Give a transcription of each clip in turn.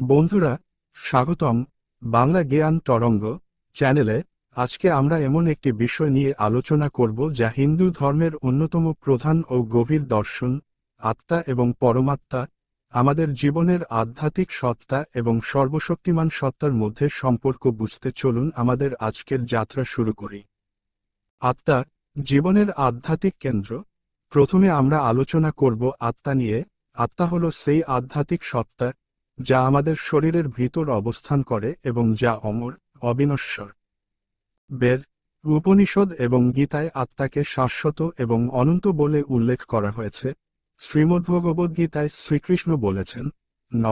বন্ধুরা, স্বাগতম বাংলা জ্ঞান তরঙ্গ চ্যানেলে। আজকে আমরা এমন একটি বিষয় নিয়ে আলোচনা করব যা হিন্দু ধর্মের অন্যতম প্রধান ও গভীর দর্শন, আত্মা এবং পরমাত্মা, আমাদের জীবনের আধ্যাত্মিক সত্তা এবং সর্বশক্তিমান সত্তার মধ্যে সম্পর্ক বুঝতে চলুন আমাদের আজকের যাত্রা শুরু করি। আত্মা জীবনের আধ্যাত্মিক কেন্দ্র। প্রথমে আমরা আলোচনা করব আত্মা নিয়ে। আত্মা হল সেই আধ্যাত্মিক সত্তা যা আমাদের শরীরের ভিতর অবস্থান করে এবং যা অমর, অবিনশ্বর। বেদ, উপনিষদ এবং গীতায় আত্মাকে শাশ্বত এবং অনন্ত বলে উল্লেখ করা হয়েছে। শ্রীমদ্ভগবদ্গীতায় শ্রীকৃষ্ণ বলেছেন, ন,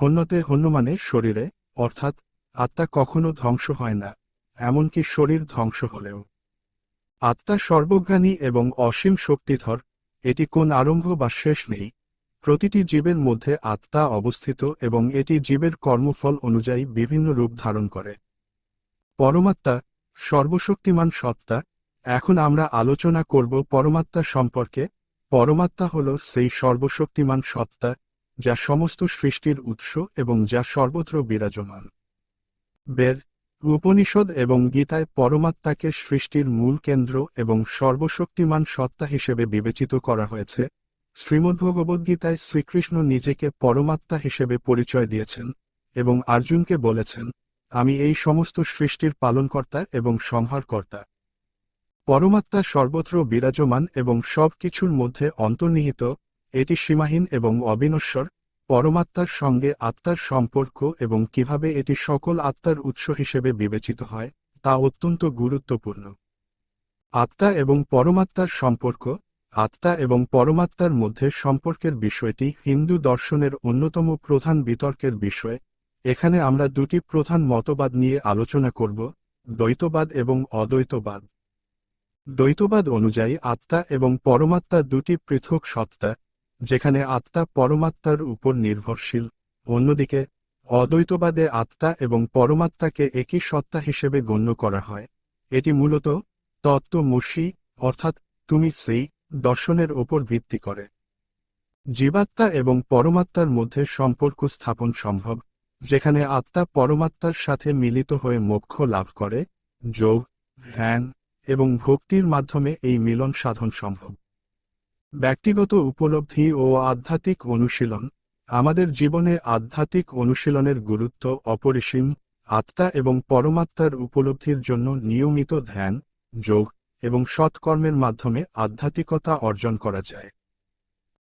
হন্যতে হন্য মানে শরীরে, অর্থাৎ আত্মা কখনো ধ্বংস হয় না, এমনকি শরীর ধ্বংস হলেও। আত্মা সর্বজ্ঞানী এবং অসীম শক্তিধর, এটি কোন আরম্ভ বা শেষ নেই। প্রতিটি জীবের মধ্যে আত্মা অবস্থিত এবং এটি জীবের কর্মফল অনুযায়ী বিভিন্ন রূপ ধারণ করে। পরমাত্মা সর্বশক্তিমান সত্তা, এখন আমরা আলোচনা করব পরমাত্মা সম্পর্কে। পরমাত্মা হল সেই সর্বশক্তিমান সত্তা, যা সমস্ত সৃষ্টির উৎস এবং যা সর্বত্র বিরাজমান। বেদ, উপনিষদ এবং গীতায় পরমাত্মাকে সৃষ্টির মূল কেন্দ্র এবং সর্বশক্তিমান সত্তা হিসেবে বিবেচিত করা হয়েছে। শ্রীমদ্ভগবদ্গীতায় শ্রীকৃষ্ণ নিজেকে পরমাত্মা হিসেবে পরিচয় দিয়েছেন এবং অর্জুনকে বলেছেন, আমি এই সমস্ত সৃষ্টির পালনকর্তা এবং সংহারকর্তা। পরমাত্মা সর্বত্র বিরাজমান এবং সব কিছুর মধ্যে অন্তর্নিহিত, এটি সীমাহীন এবং অবিনশ্বর, পরমাত্মার সঙ্গে আত্মার সম্পর্ক এবং কীভাবে এটি সকল আত্মার উৎস হিসেবে বিবেচিত হয়, তা অত্যন্ত গুরুত্বপূর্ণ। আত্মা এবং পরমাত্মার সম্পর্ক আত্মা এবং পরমাত্মার মধ্যে সম্পর্কের বিষয়টি হিন্দু দর্শনের অন্যতম প্রধান বিতর্কের বিষয়। এখানে আমরা দুটি প্রধান মতবাদ নিয়ে আলোচনা করব, দ্বৈতবাদ এবং অদ্বৈতবাদ। দ্বৈতবাদ অনুযায়ী আত্মা এবং পরমাত্মা দুটি পৃথক সত্তা, যেখানে আত্মা পরমাত্মার উপর নির্ভরশীল। অন্যদিকে, অদ্বৈতবাদে আত্মা এবং পরমাত্মাকে একই সত্তা হিসেবে গণ্য করা হয়। এটি মূলত তত্ত্বমসী, অর্থাৎ তুমি সেই দর্শনের ওপর ভিত্তি করে। জীবাত্মা এবং পরমাত্মার মধ্যে সম্পর্ক স্থাপন সম্ভব, যেখানে আত্মা পরমাত্মার সাথে মিলিত হয়ে মোক্ষ লাভ করে, যোগ, ধ্যান এবং ভক্তির মাধ্যমে এই মিলন সাধন সম্ভব। ব্যক্তিগত উপলব্ধি ও আধ্যাত্মিক অনুশীলন, আমাদের জীবনে আধ্যাত্মিক অনুশীলনের গুরুত্ব অপরিসীম, আত্মা এবং পরমাত্মার উপলব্ধির জন্য নিয়মিত ধ্যান, যোগ এবং সৎকর্মের মাধ্যমে আধ্যাত্মিকতা অর্জন করা যায়।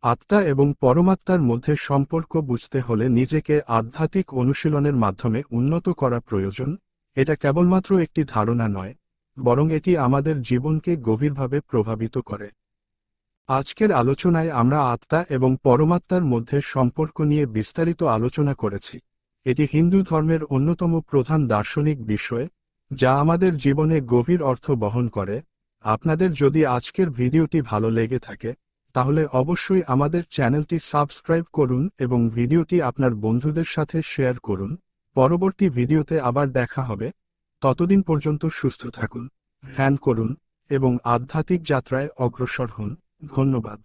আত্মা এবং পরমাত্মার মধ্যে সম্পর্ক বুঝতে হলে নিজেকে আধ্যাত্মিক অনুশীলনের মাধ্যমে উন্নত করা প্রয়োজন, এটা কেবলমাত্র একটি ধারণা নয়, বরং এটি আমাদের জীবনকে গভীরভাবে প্রভাবিত করে। আজকের আলোচনায় আমরা আত্মা এবং পরমাত্মার মধ্যে সম্পর্ক নিয়ে বিস্তারিত আলোচনা করেছি। এটি হিন্দু ধর্মের অন্যতম প্রধান দার্শনিক বিষয়, যা আমাদের জীবনে গভীর অর্থ বহন করে আপনাদের যদি আজকের ভিডিওটি ভালো লেগে থাকে, তাহলে অবশ্যই আমাদের চ্যানেলটি সাবস্ক্রাইব করুন এবং ভিডিওটি আপনার বন্ধুদের সাথে শেয়ার করুন। পরবর্তী ভিডিওতে আবার দেখা হবে। ততদিন পর্যন্ত সুস্থ থাকুন, ধ্যান করুন এবং আধ্যাত্মিক যাত্রায় অগ্রসর হন। ধন্যবাদ।